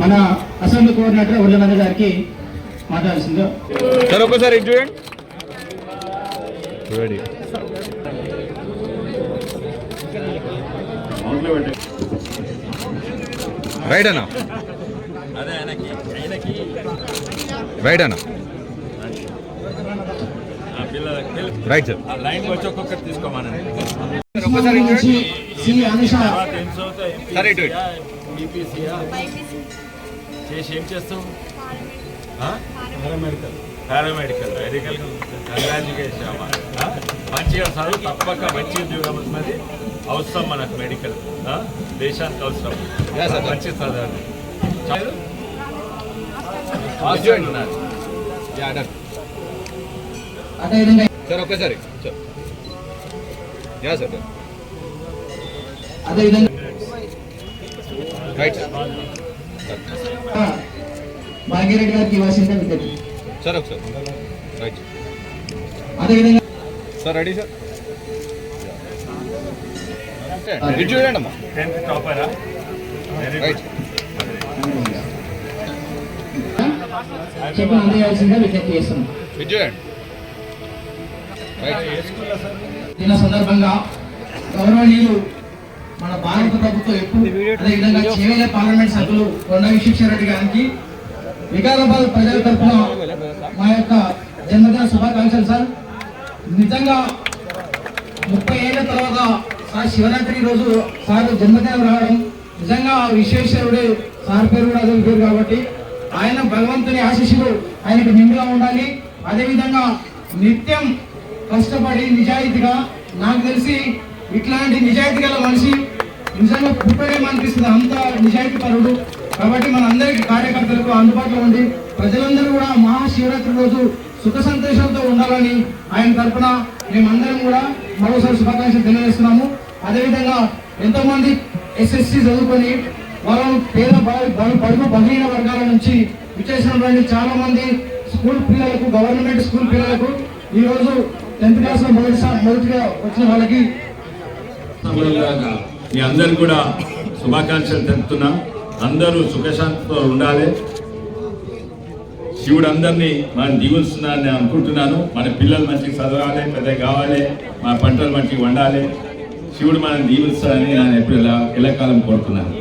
మన assembly coordinator వరదనంద గారికి మాట్లాడాల్సిందో. Sir ఒక్కసారి ఇటు చూడండి. రైట్ అన్న. రైట్ అన్న. రైట్ సార్ ఆ లైన్కి వచ్చి ఒక్కొక్కటి తీసుకోమనండి సరే, ఇటు చేసి ఏం చేస్తావు? పారామెడికల్. పారామెడికల్. మెడికల్ కంగ్రాచులేషన్ అమ్మా? మంచిగా చదువు తప్పక మంచి ఉద్యోగం వస్తున్నది అవసరం మనకు మెడికల్? దేశానికి అవసరం. మంచి చదవండి. సార్ ఒక్కసారి. సార్ యా సార్ అదేవిధంగా రైట్ సార్ భాగ్యరెడ్డి గారికి ఇవ్వాల్సిందే విద్యార్థి సార్ ఒకసారి. రైట్ అదేవిధంగా సార్ రెడీ సార్? ఇటు చూడండి అమ్మా? టెన్త్ టాపరా వెరీ రైట్ చెప్పిన అందజేయాల్సిందే విజ్ఞప్తి చేస్తున్నాం. ఇటు చూడండి రైట్ ఏ స్కూల్లో సార్ దీని సందర్భంగా గౌరవనీయులు మన భారత ప్రభుత్వం ఎప్పుడు అదేవిధంగా చేవేల పార్లమెంట్ సభ్యులు కొండ విశ్వేశ్వరరెడ్డి గారికి వికారాబాద్ ప్రజల తరఫున మా యొక్క జన్మదిన శుభాకాంక్షలు సార్. నిజంగా ముప్పై ఏళ్ళ తర్వాత సార్ శివరాత్రి రోజు సార్ జన్మదినం రావడం నిజంగా విశ్వేశ్వరుడు సార్ పేరు కూడా అదే పేరు కాబట్టి ఆయన భగవంతుని ఆశీస్సులు ఆయనకు నిండుగా ఉండాలి. అదేవిధంగా నిత్యం కష్టపడి నిజాయితీగా నాకు తెలిసి ఇట్లాంటి నిజాయితీ గల మనిషి నిజంగా పుట్టడేమో అనిపిస్తుంది అంత నిజాయితీ పరుడు. కాబట్టి మన అందరికీ కార్యకర్తలకు అందుబాటులో ఉండి ప్రజలందరూ కూడా మహాశివరాత్రి రోజు సుఖ సంతోషంతో ఉండాలని ఆయన తరఫున మేమందరం కూడా మరోసారి శుభాకాంక్షలు తెలియజేస్తున్నాము. అదేవిధంగా ఎంతో మంది ఎస్ఎస్సి చదువుకొని వాళ్ళు పేద బడ- బడు- బడుగు బలహీన వర్గాల నుంచి విచ్చేసినటువంటి చాలా మంది స్కూల్ పిల్లలకు గవర్నమెంట్ స్కూల్ పిల్లలకు ఈరోజు టెన్త్ క్లాస్లో మొదటిసారి మొదటిగా వచ్చిన వాళ్ళకి మీ అందరు కూడా శుభాకాంక్షలు తెలుపుతున్నా. అందరూ సుఖశాంతితో ఉండాలి. శివుడు అందరినీ మనం దీవిస్తున్నారని నేను అనుకుంటున్నాను. మన పిల్లలు మంచిగా చదవాలి పెద్ద కావాలి మన పంటలు మంచిగా వండాలి. శివుడు మనం దీవిస్తారని నేను ఎప్పుడు ఎలా ఎల్లకాలం కోరుతున్నాను